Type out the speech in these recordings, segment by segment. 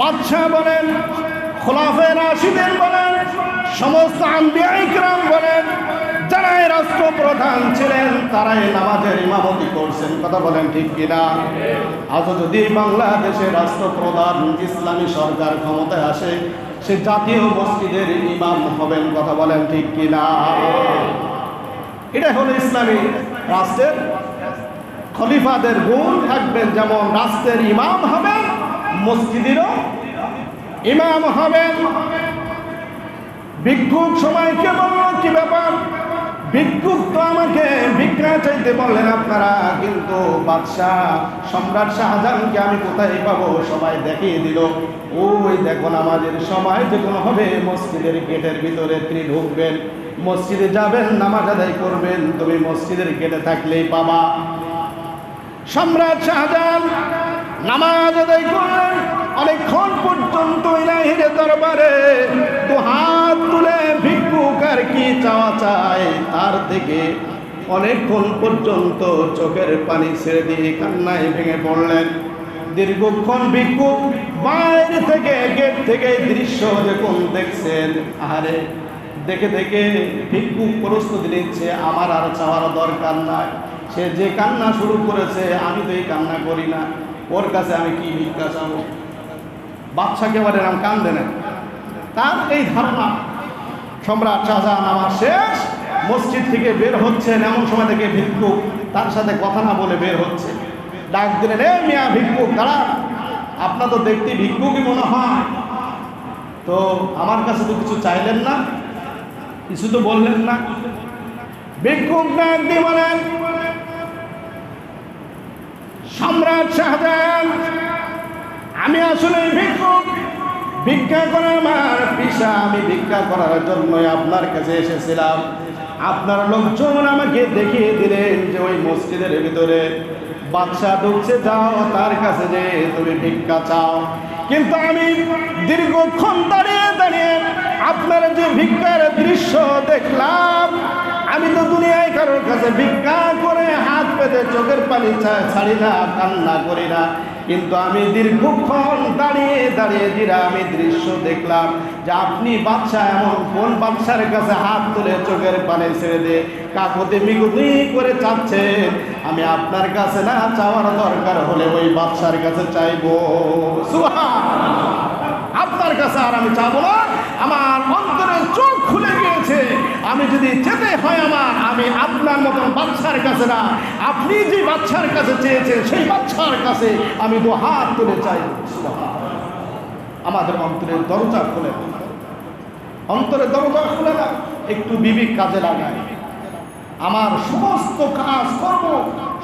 বাদশাহ বলেন, খোলাফে রাশিদের বলেন, সমস্ত আম্বিয়া ইকরাম বলেন, যারাই রাষ্ট্রপ্রধান ছিলেন, তারাই নামাজের ইমামতি করছেন। কথা বলেন ঠিক কিনা? আজ যদি বাংলাদেশে রাষ্ট্রপ্রধান ইসলামী সরকার ক্ষমতায় আসে, সে জাতীয় মসজিদের ইমাম হবেন, কথা বলেন ঠিক কিনা? এটা হলো ইসলামী রাষ্ট্রের খলিফাদের গুণ, থাকবেন যেমন রাষ্ট্রের ইমাম হবেন, মসজিদেরও ইমাম হবেন। ভিক্ষুক সবাইকে বলল, কি ব্যাপার? ভিক্ষুক তো আমাকে ভিক্ষা চাইতে বললেন আপনারা, কিন্তু বাদশাহ সম্রাট শাহজাহানকে আমি কোথায় পাবো? সবাই দেখিয়ে দিল। ওই দেখো আমাদের সময় যে কোনো হবে, মসজিদের গেটের ভিতরে তিনি ঢুকবেন। মসজিদে যাবেন, নামাজ আদায় করবেন। তুমি মসজিদের গেটে থাকলেই পাবা। সম্রাট শাহজাহান নামাজ আদায় ইলাহির দরবারে দু হাত তুলে ভিক্ষুক আর কি চাওয়া চায়, তার থেকে অনেকক্ষণ পর্যন্ত চোখের পানি ছেড়ে দিয়ে কান্নায় ভেঙে পড়লেন। দীর্ঘক্ষণ ভিক্ষুক বাইরে থেকে, গেট থেকে দৃশ্য যখন দেখছেন আরে দেখে দেখে ভিক্ষুক প্রস্তুতি নিচ্ছে, আমার আর চাওয়ার দরকার নাই। সে যে কান্না শুরু করেছে, আমি তো এই কান্না করি না। ওর কাছে আমি কি ভিক্ষা চাবো? বাচ্চাকে বলে নাম কান না তার এই ধারণা সম্রাট শাহজাহান আমার শেষ। মসজিদ থেকে বের হচ্ছেন, এমন সময় থেকে ভিক্ষুক তার সাথে কথা না বলে বের হচ্ছে। ডাক দিলেন এ মিয়া ভিক্ষুক দাঁড়া আপনার তো দেখতে ভিক্ষুকই মনে হয়। তো আমার কাছে তো কিছু চাইলেন না, কিছু তো বললেন না। ভিক্ষুক বলেন, সম্রাট শাহজাহান আমি আসলে ভিক্ষুক। ভিক্ষা করার আমার পেশা আমি ভিক্ষা করার জন্যই আপনার কাছে এসেছিলাম। আপনার লোকজন আমাকে দেখিয়ে দিলেন যে ওই মসজিদের ভিতরে বাদশাহ ঢুকছে, যাও তার কাছে যে তুমি ভিক্ষা চাও। কিন্তু আমি দীর্ঘক্ষণ দাঁড়িয়ে দাঁড়িয়ে আপনার যে ভিক্ষার দৃশ্য দেখলাম, আমি তো দুনিয়ায় কারোর কাছে ভিক্ষা করে হাত পেতে চোখের পানি ছাড়ি না, কান্না করি না। কিন্তু আমি দীর্ঘক্ষণ দাঁড়িয়ে দাঁড়িয়ে দিরা আমি দৃশ্য দেখলাম যে আপনি বাচ্চা এমন কোন বাচ্চার কাছে হাত তুলে চোখের পানে ছেড়ে দিয়ে কাকুতি মিকুতি করে চাচ্ছেন? আমি আপনার কাছে না চাওয়ার দরকার হলে ওই বাচ্চার কাছে চাইব। সুবহান আপনার কাছে আর আমি চাবো না। আমার অন্তরের চোখ খুলে গিয়েছে। আমি যদি যেতে হয় আমার, আমি আপনার মতন বাচ্চার কাছে না। আপনি যে বাচ্চার কাছে চেয়েছেন, সেই বাচ্চার কাছে আমি দু হাত তুলে চাই। আমাদের অন্তরের দরজা খুলে। অন্তরের দরজা খুলে না একটু বিবেক কাজে লাগায় আমার সমস্ত কাজ কর্ম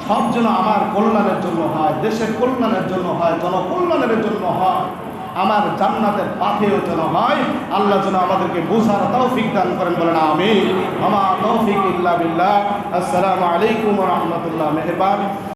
সব যেন আমার কল্যাণের জন্য হয়, দেশের কল্যাণের জন্য হয়, জনকল্যাণের জন্য হয়। আমার জান্নাতের পাথেও যেন হয়, আল্লাহ যেন আমাদেরকে বুঝার তৌফিক দান করেন বলেন আমি আমার তৌফিক ইল্লা বিল্লাহ। আসসালামু আলাইকুম রহমতুল্লাহ। মেহরবান।